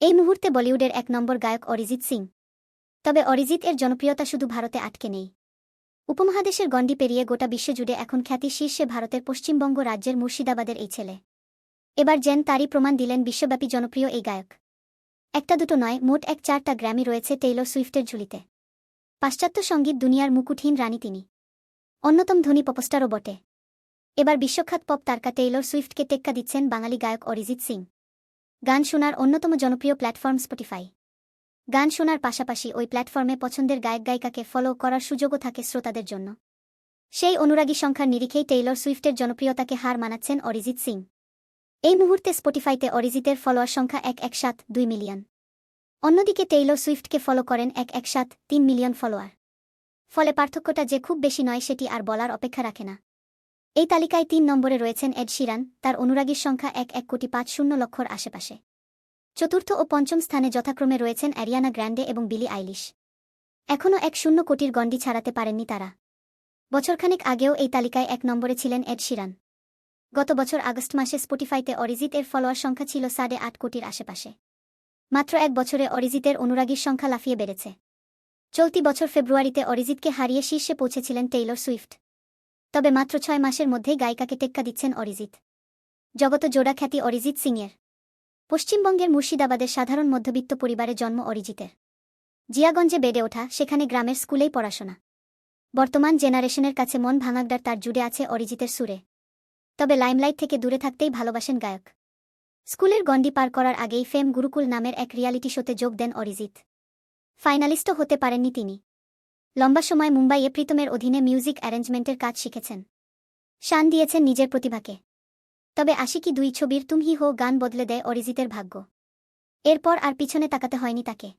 এই মুহূর্তে বলিউডের এক নম্বর গায়ক অরিজিৎ সিং। তবে অরিজিৎ এর জনপ্রিয়তা শুধু ভারতে আটকে নেই। উপমহাদেশের গণ্ডি পেরিয়ে গোটা বিশ্বজুড়ে এখন খ্যাতি শীর্ষে ভারতের পশ্চিমবঙ্গ রাজ্যের মুর্শিদাবাদের এই ছেলে। এবার জেন তারই প্রমাণ দিলেন বিশ্বব্যাপী জনপ্রিয় এই গায়ক। একটা দুটো নয়, মোট এক চারটা গ্র্যামি রয়েছে টেইলর সুইফটের ঝুলিতে। পাশ্চাত্য সংগীত দুনিয়ার মুকুটহীন রানী তিনি। অন্যতম ধনী পপস্টারও বটে। এবার বিশ্বখ্যাত পপ তারকা টেইলর সুইফটকে টেক্কা দিচ্ছেন বাঙালি গায়ক অরিজিৎ সিং। গান শোনার অন্যতম জনপ্রিয় প্ল্যাটফর্ম স্পটিফাই। গান শোনার পাশাপাশি ওই প্ল্যাটফর্মে পছন্দের গায়ক গায়িকাকে ফলো করার সুযোগও থাকে শ্রোতাদের জন্য। সেই অনুরাগী সংখ্যার নিরিখেই টেইলর সুইফটের জনপ্রিয়তাকে হার মানাচ্ছেন অরিজিৎ সিং। এই মুহূর্তে স্পটিফাইতে অরিজিতের ফলোয়ার সংখ্যা এক এক সাত দুই মিলিয়ন। অন্যদিকে টেইলর সুইফটকে ফলো করেন এক এক সাত তিন মিলিয়ন ফলোয়ার ফলে পার্থক্যটা যে খুব বেশি নয়, সেটি আর বলার অপেক্ষা রাখে না। এই তালিকায় তিন নম্বরে রয়েছেন এড শিরান, তার অনুরাগীর সংখ্যা এক এক কোটি পাঁচ শূন্য লক্ষর আশেপাশে। চতুর্থ ও পঞ্চম স্থানে যথাক্রমে রয়েছেন অ্যারিয়ানা গ্র্যান্ডে এবং বিলি আইলিশ। এখনও এক শূন্য কোটির গণ্ডি ছাড়াতে পারেননি তারা। বছরখানেক আগেও এই তালিকায় এক নম্বরে ছিলেন এড শিরান। গত বছর আগস্ট মাসে স্পটিফাইতে অরিজিৎ এর ফলোয়ার সংখ্যা ছিল সাড়ে আট কোটির আশেপাশে। মাত্র এক বছরে অরিজিতের অনুরাগীর সংখ্যা লাফিয়ে বেড়েছে। চলতি বছর ফেব্রুয়ারিতে অরিজিৎকে হারিয়ে শীর্ষে পৌঁছেছিলেন টেইলর সুইফট। তবে মাত্র ছয় মাসের মধ্যেই গায়িকাকে টেক্কা দিচ্ছেন অরিজিৎ। জগত জোড়া খ্যাতি অরিজিৎ সিংয়ের। পশ্চিমবঙ্গের মুর্শিদাবাদের সাধারণ মধ্যবিত্ত পরিবারে জন্ম অরিজিতের। জিয়াগঞ্জে বেড়ে ওঠা, সেখানে গ্রামের স্কুলেই পড়াশোনা। বর্তমান জেনারেশনের কাছে মন ভাঙাগডার তার জুড়ে আছে অরিজিতের সুরে। তবে লাইমলাইট থেকে দূরে থাকতেই ভালোবাসেন গায়ক। স্কুলের গণ্ডি পার করার আগেই ফেম গুরুকুল নামের এক রিয়ালিটি শোতে যোগ দেন অরিজিৎ। ফাইনালিস্টও হতে পারেননি তিনি। লম্বা সময় মুম্বাইয়ে প্রীতমের অধীনে মিউজিক অ্যারেঞ্জমেন্টের কাজ শিখেছেন। শান দিয়েছেন নিজের প্রতিভাকে। তবে আশিকি দুই ছবির তুমহি হো গান বদলে দেয় অরিজিতের ভাগ্য। এরপর আর পিছনে তাকাতে হয়নি তাকে।